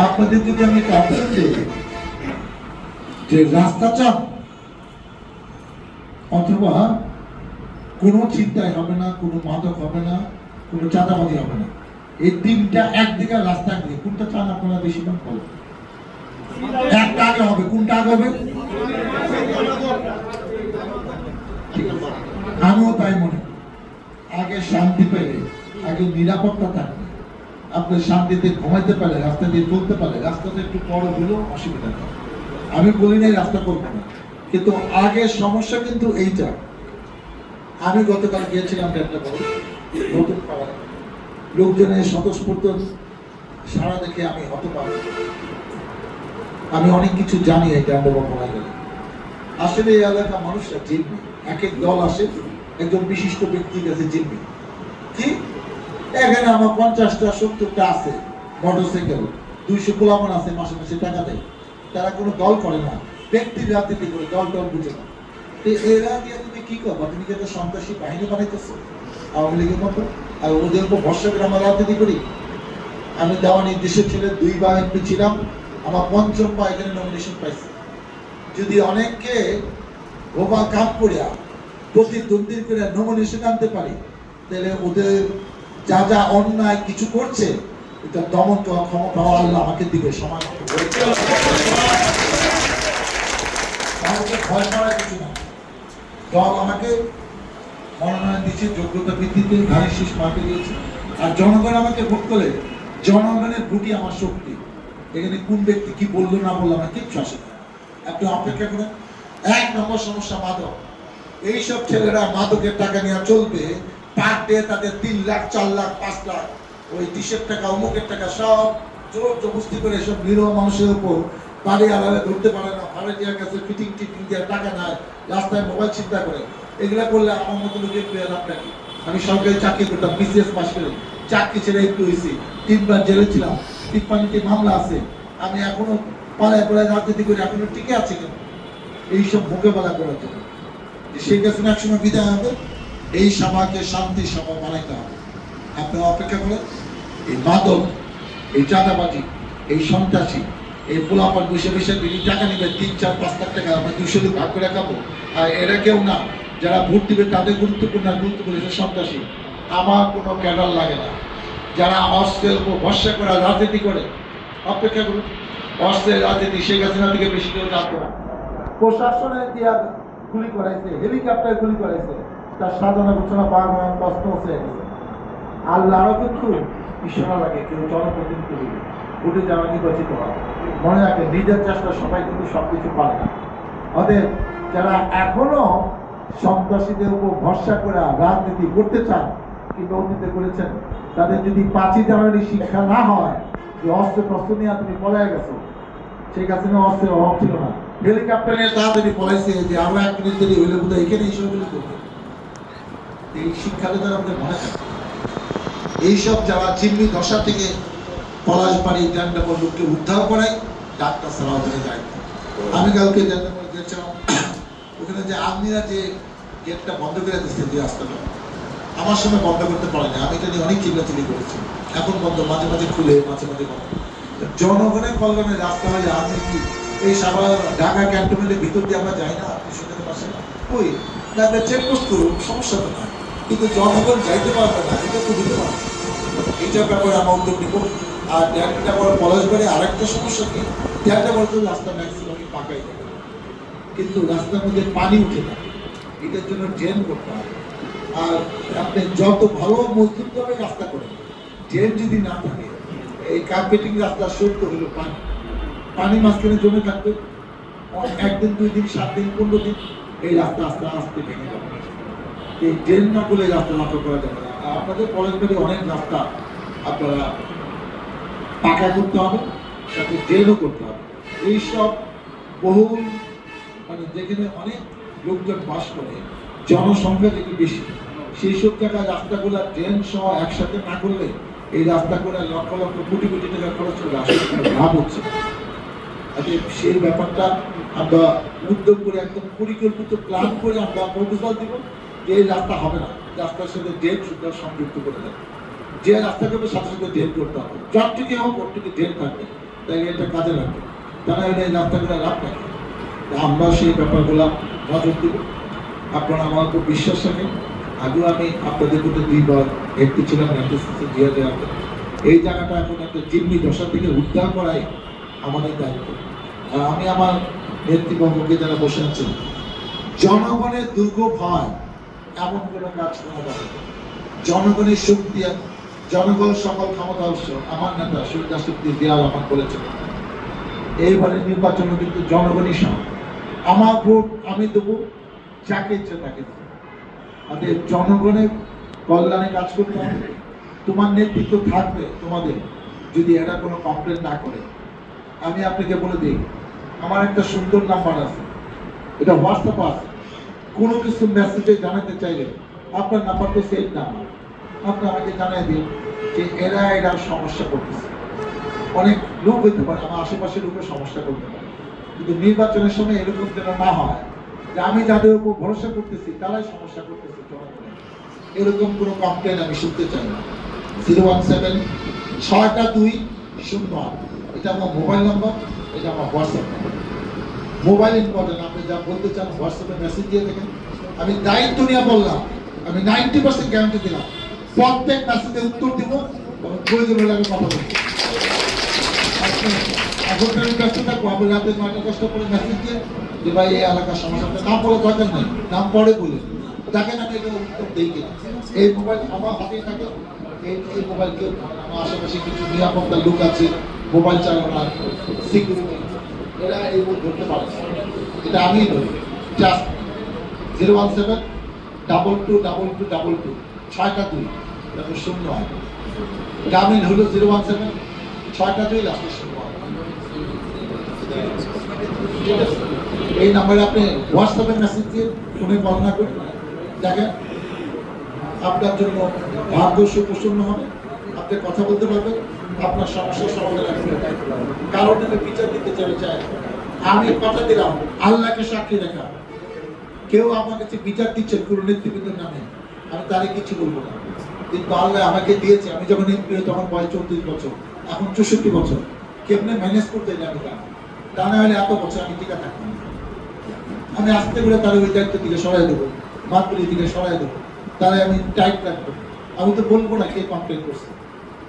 আপনাদের যদি আমি একটা অপশন দিই, যে রাস্তা চাপ, অথবা কোনো চিন্তায় হবে না, কোনো মাদক হবে না, কোনো চাঁদাবাজি হবে না, এই তিনটা একদিকে রাস্তা একদিকে, কোনটা চান আপনারা বেশি দাম বলেন একটা আগে হবে, কোনটা আগে হবে। আমিও তাই মনে। আগে শান্তি পেলে, আগে নিরাপত্তা থাকবে আপনি শান্তিতে ঘুমাইতে পারে রাস্তা দিয়ে চলতে পারে রাস্তাতে একটু বড় হলেও অসুবিধা নেই। আমি বলি নাই রাস্তা করব না। কিন্তু আগে সমস্যা কিন্তু এইটা। আমি গতকাল গিয়েছিলাম একটা বড়। নতুন পাড়ায় লোকজনের স্বতঃস্ফূর্ত সারা দেখে আমি হতবাক। আমি অনেক কিছু জানি এই ডান্ডবক গেলে। আসলে এই এলাকা মানুষরা জিম্মি। এক এক দল আসে, একজন বিশিষ্ট ব্যক্তির কাছে জিম্মি। কি? এখানে আমার পঞ্চাশটা, সত্তরটা আছে মোটরসাইকেল দুইশো গোলামন আছে, মাসে মাসে টাকা দেয়। তারা কোনো দল করে না। ব্যক্তির রাজনীতি করে, দল দল বুঝে না। এরা দিয়ে তুমি কি করবা? তুমি কি সন্ত্রাসী বাহিনী বানাইতেছো? আওয়ামী লীগের মতো? আর ওদের উপর ভরসা করে আমরা রাজনীতি করি? আমি দেওয়া নির্দেশের ছিল দুইবার এমপি ছিলাম আমার পঞ্চম বা এখানে নমিনেশন পাইছি। যদি অনেককে গোবা কাপ করিয়া প্রতিদ্বন্দ্বী করে নমিনেশন আনতে পারি, তাহলে ওদের যা যা অন্যায় কিছু করছে, এটা দমন করা ক্ষমতা আল্লাহ আমাকে দিবে সময় ভয় কিছু না দল আমাকে মনোনয়ন দিচ্ছে যোগ্যতা ভিত্তিতে আর জনগণ আমাকে ভোট করে জনগণের ভোটই আমার শক্তি। এখানে কোন ব্যক্তি কি বলল না বলল আমার কিচ্ছু আসে না। আপনি অপেক্ষা করেন। এক নম্বর সমস্যা মাদক। এইসব ছেলেরা মাদকের টাকা নিয়ে চলবে পার তাদের তিন লাখ, চার লাখ, পাঁচ লাখ। ওই টিশের টাকা, অমুকের টাকা সব জোর জবস্তি করে সব নিরহ মানুষের উপর বাড়ি আলাদা ধরতে পারে না। ভাড়াটিয়ার কাছে ফিটিং টিটিং দিয়ে টাকা নেয় রাস্তায় মোবাইল চিন্তা করে। এগুলা করলে আমার মতো লোকের আমি সরকারি চাকরি করতাম, বিসিএস পাস করে। চাকরি ছেড়ে একটু হয়েছি। তিনবার জেলে ছিলাম, তিপ্পান্নটি মামলা আছে। আমি এখনও পালায় পালায় রাজনীতি করি, এখনও টিকে আছি কেন এইসব মোকাবেলা করার জন্য। শেখ হাসিনা একসময় বিদায় হবে। এই সভাকে শান্তি সভা বানাইতে হবে। আপনারা অপেক্ষা করেন। এই মাদক এই চাঁদাবাজি, এই সন্ত্রাসী, এই পোলাপান বসে বসে বিলি টাকা নিবে, তিন, চার, পাঁচ লাখ টাকা আমরা দুশো লোক ভাগ করে খাব। আর এরা কেউ না, যারা ভোট দিবে তাদের গুরুত্বপূর্ণ গুরুত্বপূর্ণ সন্ত্রাসী। আমার কোনো ক্যাডার লাগে না। যারা অস্ত্রের উপর ভরসা করে রাজনীতি করে, অপেক্ষা করুন। অস্ত্রের রাজনীতি শেখ হাসিনা থেকে বেশি কেউ জানতো না প্রশাসনের দিয়া গুলি করাইছে, হেলিকপ্টার গুলি করাইছে। তার সাজানো ঘোষণা পাওয়া কষ্ট হচ্ছে আল্লাহরও কিন্তু ঈশ্বরা লাগে, কেউ জনপ্রতিনিধি ভোটে যারা নির্বাচিত হয়। মনে রাখে, নিজের চেষ্টা সবাই কিন্তু সব কিছু পারে না। অতএব যারা এখনও সন্ত্রাসীদের উপর ভরসা করে রাজনীতি করতে চান কিংবা অতীতে করেছেন, তাদের যদি পাঁচই জানুয়ারি শিক্ষা না হয় যে অস্ত্র প্রস্তুত নিয়ে তুমি পলায় গেছো সেই কাছে অস্ত্রের অভাব ছিল না। হেলিকপ্টার নিয়ে তাড়াতাড়ি পলাইছে যে আমরা এক মিনিট দেরি হইলে বোধহয় এখানে এই করবে। এই শিক্ষাটা তারা আমাদের মনে থাকে এইসব যারা চিমনি দশা থেকে পলাশবাড়ি ডান্ডাপর লোককে উদ্ধার করায় ডাক্তার সালাউদ্দিনের আমি কালকে গেছিলাম, ওখানে যে আর্মিরা যে গেটটা বন্ধ করে দিচ্ছে রাস্তাটা আমার সময় বন্ধ করতে পারেনি। আমি এটা নিয়ে অনেক চিল্লাচিল্লি করেছি। এখন বন্ধ, মাঝে মাঝে খুলে, মাঝে মাঝে বন্ধ। জনগণের কল্যাণে রাস্তা হয় আমি কি? এই সাবা ঢাকা ক্যান্টনমেন্টের ভিতর দিয়ে আমরা যাই না? আপনি শুনতে পারছেন ওই না চেকপোস্ট করুন, সমস্যা তো না কিন্তু জনগণ যাইতে পারবে না, এটা তো দিতে পারবে এইটার ব্যাপারে আমরা উদ্যোগ নিব আর ড্যামটা বড় পলাশবাড়ি আরেকটা সমস্যা কি? ড্যামটা বলতে রাস্তা ম্যাক্সিমামই পাকাই থাকে কিন্তু রাস্তার মধ্যে পানি উঠে না। এটার জন্য ড্রেন করতে হবে। আর আপনি যত ভালো মজবুত করে রাস্তা করেন ড্রেন যদি না থাকে, এই কার্পেটিং রাস্তা সত্য হলো পানি। পানি মাঝখানে জমে থাকবে। একদিন, দুই দিন, সাত দিন, পনেরো দিন, এই রাস্তা আস্তে আস্তে ভেঙে যাবে। এই ড্রেন না এই রাস্তা নষ্ট করা যাবে না আর আপনাদের পলাশবাড়ি অনেক রাস্তা আপনারা পাকা করতে হবে সাথে ড্রেনও করতে হবে। এইসব বহুল মানে যেখানে অনেক লোকজন বাস করে, জনসংখ্যা যেটি বেশি। সেই সব জায়গায় রাস্তাগুলো ড্রেন সহ একসাথে না করলে এই রাস্তাগুলো লক্ষ লক্ষ কোটি কোটি টাকা খরচ করে কোনো লাভ হচ্ছে। আজকে সেই ব্যাপারটা আমরা উদ্যোগ করে, একদম পরিকল্পিত প্ল্যান করে আমরা প্রপোজাল দিব। যে এই রাস্তা হবে না, রাস্তার সাথে ড্রেন সুদ্ধা সংযুক্ত করে দেয়। যে রাস্তা করবে, সাথে সাথে ড্রেন করতে হবে। যতটুকু হোক ওটুকু ড্রেন থাকবে। তাই এটা কাজে লাগবে। তারা এটা এই রাস্তাগুলো লাভ রাখে আমরা সেই ব্যাপারগুলো নজর দিব। আপনারা আমার খুব বিশ্বাস রাখেন। আগেও আমি আপনাদের প্রতি দুইবার একটু ছিলাম এনটিসিসি দিয়ে দেওয়া এই জায়গাটা এখন একটা জিম্মি দশা থেকে উদ্ধার করাই আমাদের দায়িত্ব। আর আমি আমার নেতৃবর্গকে যারা বসে আছেন, জনগণের দুর্গ ভয় এমন কোনো কাজ করা যাবে। জনগণের শক্তি জনগণ সকল ক্ষমতা উৎস আমার নেতা শহীদ রাষ্ট্রপতি দিয়াল আমার বলেছেন। এইবারে নির্বাচনে কিন্তু জনগণই সব আমার ভোট আমি দেবো, যাকে ইচ্ছে তাকে দেবো। জনগণের কল্যাণে কাজ করতে হবে। তোমার নেতৃত্ব থাকবে তোমাদের, যদি এরা কোনো কমপ্লেন না করে। আমি আপনাকে বলে দিই, আমার একটা সুন্দর নাম্বার আছে। এটা হোয়াটসঅ্যাপ আছে। কোনো কিছু মেসেজে জানাতে চাইলে আপনার নাম্বারটা সেভ নাম্বার আপনি আমাকে জানাই দিন যে এরা এরা সমস্যা করতেছে। অনেক লোক হইতে পারে, আমার আশেপাশের লোকের সমস্যা করতে পারে। কিন্তু নির্বাচনের সময় এরকম যেন না হয় যে আমি যাদের উপর ভরসা করতেছি, তারাই সমস্যা করতেছে এরকম কোনো কমপ্লেন আমি শুনতে চাই না। জিরো ওয়ান সেভেন ছয়টা দুই, শূন্য এটা আমার মোবাইল নাম্বার এটা আমার হোয়াটসঅ্যাপ নাম্বার মোবাইল ইম্পর্টেন্ট, আপনি যা বলতে চান হোয়াটসঅ্যাপে মেসেজ দিয়ে দেখেন। আমি দায়িত্ব নিয়ে বললাম, আমি নাইনটি পার্সেন্ট গ্যারান্টি দিলাম। প্রত্যেক মেসেজে উত্তর দিব প্রয়োজন হলে আমি কথা বলব। এখন আমি ব্যস্ত থাকব আমি রাতে নয়টা দশটা করে মেসেজ দিয়ে যে ভাই, এই এলাকার সমস্যা নাম পড়ে দরকার নেই, নাম পরে বলে দেখেন আমি এটা উত্তর দিই কিনা। এই মোবাইল আমার হাতেই থাকে, এই এই মোবাইল কেউ আমার আশেপাশে কিছু নিরাপত্তার লোক আছে মোবাইল চালানোর সিকিউরিটি এরা এই মুখ ধরতে পারে। এটা আমি ধরি। Just zero one seven double two double two double two ছয়টা দুই তারপর শূন্য হয়। গ্রামীণ হলো জিরো ওয়ান সেভেন ছয়টা দুই লাস্টে শূন্য হয়? এই নাম্বারে আপনি হোয়াটসঅ্যাপে মেসেজ দিয়ে ফোনে বর্ণনা করুন দেখেন, আপনার জন্য ভাগ্য সুপ্রসন্ন হবে। আপনি কথা বলতে পারবেন। আপনার সমস্যার সমাধান কারণ আমি বিচার দিতে চাই চাই আমি কথা দিলাম, আল্লাহকে সাক্ষী রেখা কেউ আমার কাছে বিচার দিচ্ছেন কোনো নেতৃবৃন্দের নামে আমি তারে কিছু বলব না। কিন্তু আল্লাহ আমাকে দিয়েছে, আমি যখন এমপি তখন বয়স চৌত্রিশ বছর, এখন চৌষট্টি বছর। কেমনে ম্যানেজ করতে না। তা না হলে এত বছর আমি টিকা থাকতাম আমি আস্তে করে তার ওই দায়িত্ব দিকে সরাই দেবো মাতগুলির দিকে সরাই দেবো। তাহলে আমি টাইট রাখব। আমি তো বলব না কে কমপ্লেন করছে।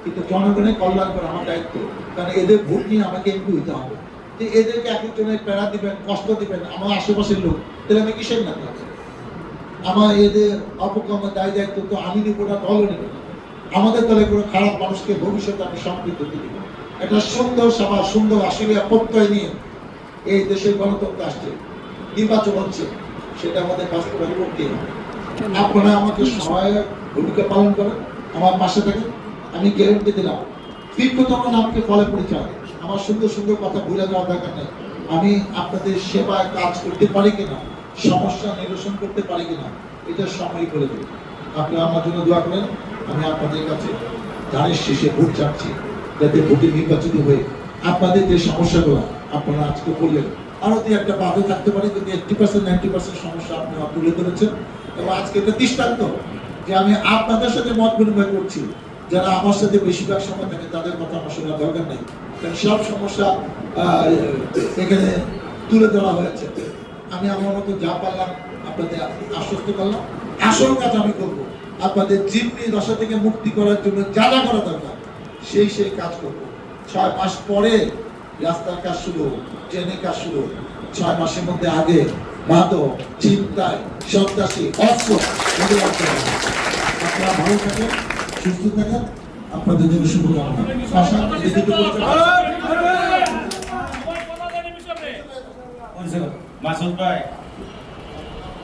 কিন্তু জনগণের কল্যাণ করা আমার দায়িত্ব। কারণ এদের ভোট নিয়ে আমাকে এমপি হইতে হবে। যে এদেরকে এক একজনের প্যারা দিবেন, কষ্ট দিবেন, আমার আশেপাশের লোক, তাহলে আমি কিসের না আমার এদের অপকর্ম, দায় দায়িত্ব তো আমি নিব না, দলও নেব আমাদের দলে কোনো খারাপ মানুষকে ভবিষ্যতে আমি সম্পৃক্ত দিব একটা সুন্দর সভা, সুন্দর আসলে প্রত্যয় নিয়ে এই দেশের গণতন্ত্র আসছে, নির্বাচন হচ্ছে, সেটা আমাদের বাস্তবায়ন করতে হবে। আপনারা আমাকে সহায়ক ভূমিকা পালন করেন, আমার পাশে থাকেন। আমি গ্যারেন্টি দিলাম। দীর্ঘতম নামকে ফলে পরিচয় আমার সুন্দর সুন্দর কথা ভুলে যাওয়ার দরকার নেই। আমি আপনাদের সেবায় কাজ করতে পারি কিনা, সমস্যা নিরসন করতে পারি কিনা, এটা সময় করে দেবে আপনারা আমার জন্য দোয়া করেন, আমি আপনাদের কাছে ধানের শেষে ভোট চাচ্ছি, যাতে ভোটে নির্বাচিত হয়ে আপনাদের যে সমস্যাগুলো আপনারা আজকে বললেন আরও দুই একটা বাধা থাকতে পারে কিন্তু এইটটি পার্সেন্ট নাইনটি পার্সেন্ট সমস্যা আপনারা তুলে ধরেছেন। এবং আজকে এটা দৃষ্টান্ত যে আমি আপনাদের সাথে মত বিনিময় করছি। যারা আমার সাথে বেশিরভাগ সময় থাকে, তাদের কথা আমার শোনার দরকার নেই। কারণ সব সমস্যা এখানে তুলে ধরা হয়েছে। আমি আমার মতো যা পারলাম, আপনাদের আশ্বস্ত করলাম। আসল কাজ আমি করব। আপনাদের জিম্মি দশা থেকে মুক্তি করার জন্য যা যা করা দরকার, সেই সেই কাজ করব। ছয় মাস পরে রাস্তার কাজ শুরু ট্রেনের কাজ শুরু। ছয় মাসের মধ্যে আগে মাদক চিন্তায়, সন্ত্রাসী, অস্ত্র। আপনারা ভালো থাকেন। সুস্থ থাকা আপনাদের জন্য শুভকামনা। আশা মাসুদ ভাই